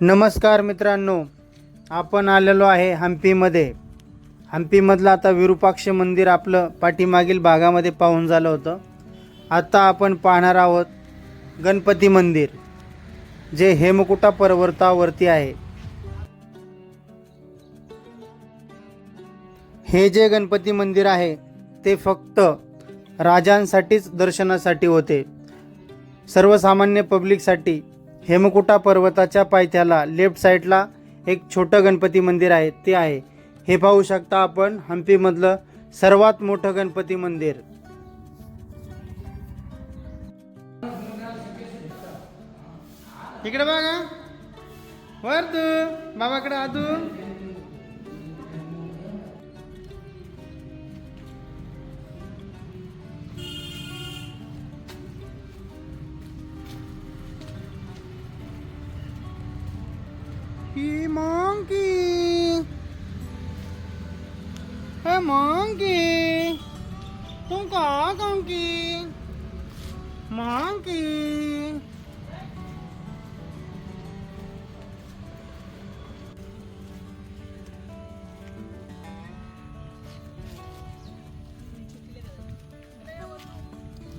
नमस्कार मित्रांनो आपण आलेलो आहे हम्पीमध्ये. हम्पीमधलं आता विरूपाक्ष मंदिर आपलं पाठीमागील भागामध्ये पाहून झालं होतं. आता आपण पाहणार आहोत गणपती मंदिर जे हेमकुटा पर्वतावरती आहे. हे जे गणपती मंदिर आहे ते फक्त राजांसाठीच दर्शनासाठी होते. सर्वसामान्य पब्लिकसाठी हेमकुटा पर्वताच्या पायथ्याला लेफ्ट साईडला एक छोटं गणपती मंदिर आहे ते आहे. हे पाहू शकता आपण हम्पीमधलं सर्वात मोठं गणपती मंदिर. इकडे बघा. वर तू बाबाकडे आदू Hey monkey. Hey monkey. तू का कंकी monkey.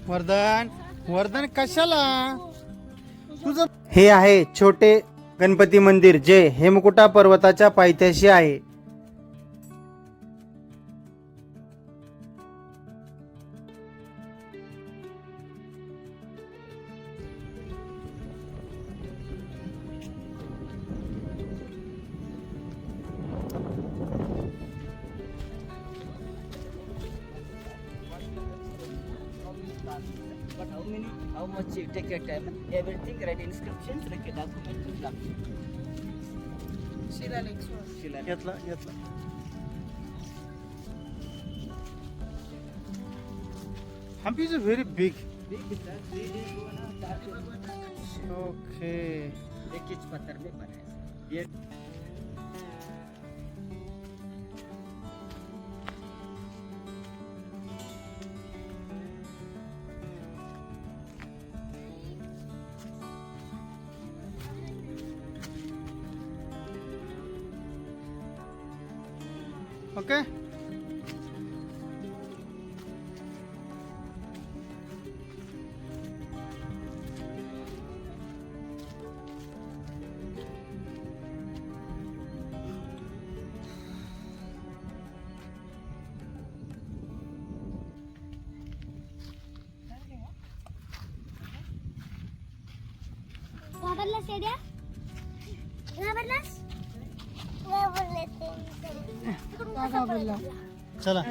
वर्धन वर्धन कशाला तुझं हे आहे छोटे गणपती मंदिर जे हेमकुटा पर्वताच्या पायथ्याशी आहे. But how many, how much you take your time? Everything, write inscriptions, like a document, document. Shilalesh. यातला यातला Hampi is very big Big is that, three days, one hour, चार days. ओके एक इंच पत्थर में बनाया ये ¿Ok? ¿Lavarlas, ¿Lavarlas? Lavarlas, चला.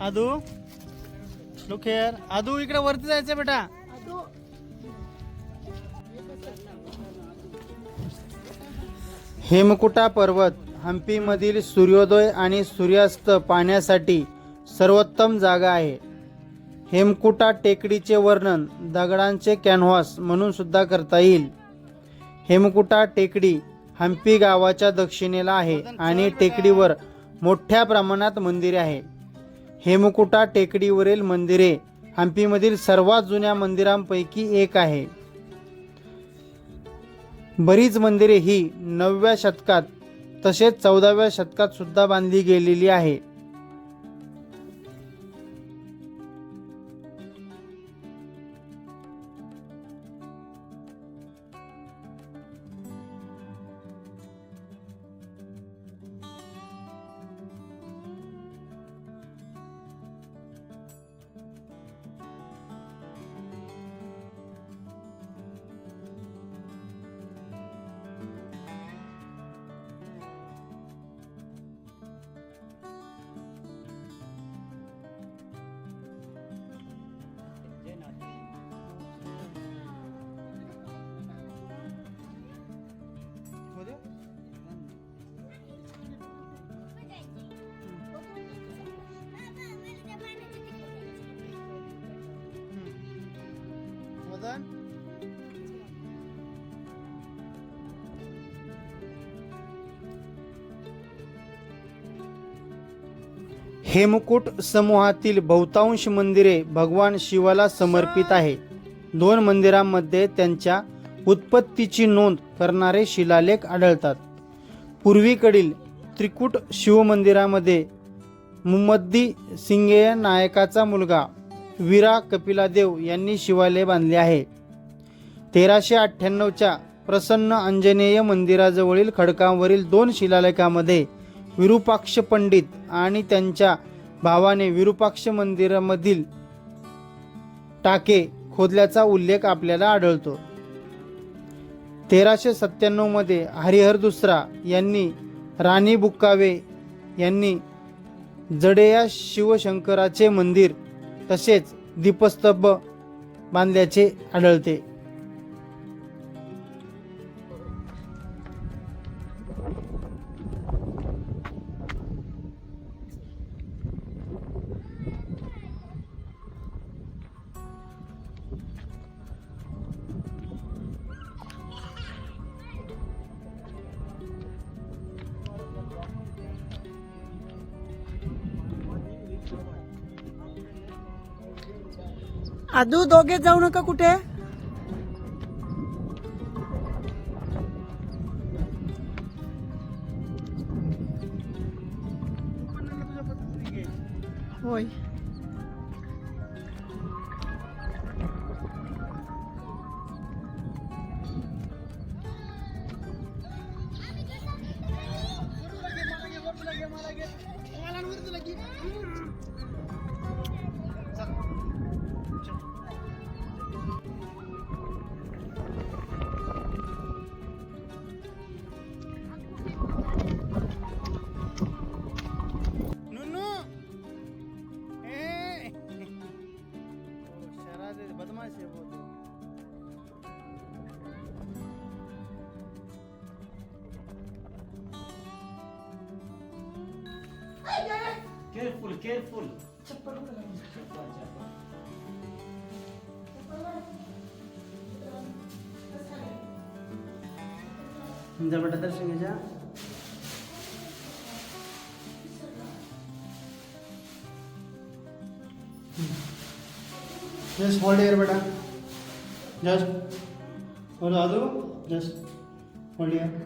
आदू? Look hair आदू इकडे वरती जायचं बेटा. हेमकुटा पर्वत हम्पीमधील सूर्योदय आणि सूर्यास्त पाहण्यासाठी सर्वोत्तम जागा आहे. हेमकुटा टेकडीचे वर्णन दगडांचे कॅनव्हास म्हणून सुद्धा करता येईल. हेमकुटा टेकडी हम्पी गावाच्या दक्षिणेला आहे आणि टेकडीवर मोठ्या प्रमाणात मंदिरे आहे. हेमकुटा टेकडीवरील मंदिरे हम्पीमधील सर्वात जुन्या मंदिरांपैकी एक आहे. बरीच मंदिरे ही नवव्या शतकात तसेच चौदाव्या शतकात सुद्धा बांधली गेलेली आहे. हेमकूट समूहातील बहुतांश मंदिरे भगवान शिवाला समर्पित आहे. दोन मंदिरांमध्ये त्यांच्या उत्पत्तीची नोंद करणारे शिलालेख आढळतात. पूर्वीकडील त्रिकूट शिवमंदिरामध्ये मुमद्दी सिंगेय नायकाचा मुलगा वीरा कपिलादेव यांनी शिवालय बांधले आहे. तेराशे अठ्ठ्याण्णवच्या प्रसन्न अंजनेय मंदिराजवळील खडकांवरील दोन शिलालेखामध्ये विरूपाक्ष पंडित आणि त्यांच्या भावाने विरूपाक्ष मंदिरामधील टाके खोदल्याचा उल्लेख आपल्याला आढळतो. तेराशे सत्त्याण्णवमध्ये हरिहर दुसरा यांनी राणी बुक्कावे यांनी जडेया शिवशंकराचे मंदिर तसेच दीपस्तंभ बांधल्याचे आढळते. आदू दोघे जाऊ नका कुठे? होय. Careful, careful. जा बेटा दर्शन घ्या जस्ट होल्ड हियर बेटा। जस्ट और आदू जस्ट होल्ड हियर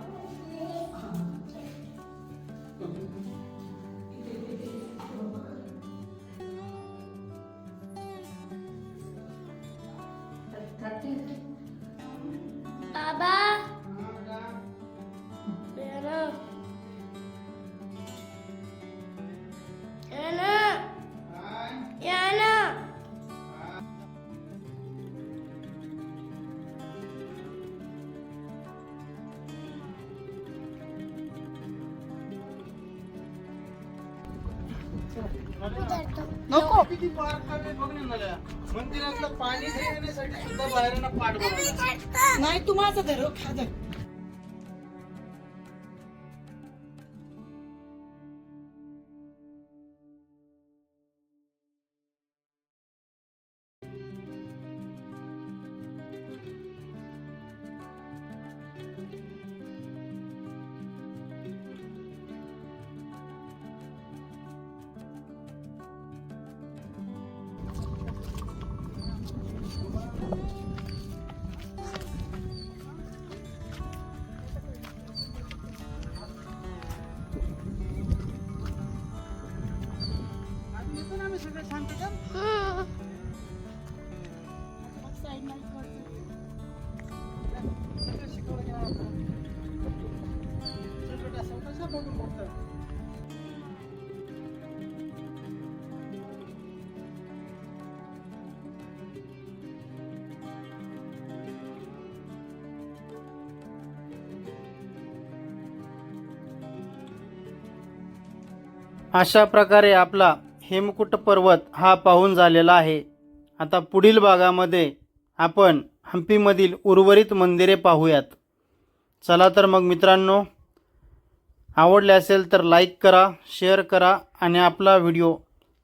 नको. मंदिरातलं पाणी सुद्धा बनवलं. नाही तू माझं धर हो, खा धर. अशा प्रकारे आपला हेमकुट पर्वत हा पाहून झालेला आहे. आता पुढील भागामध्ये आपण हम्पीमधील उर्वरित मंदिरे पाहूयात. चला तर मग मित्रांनो आवडले असेल तर लाईक करा शेअर करा आणि आपला व्हिडिओ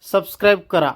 सबस्क्राईब करा.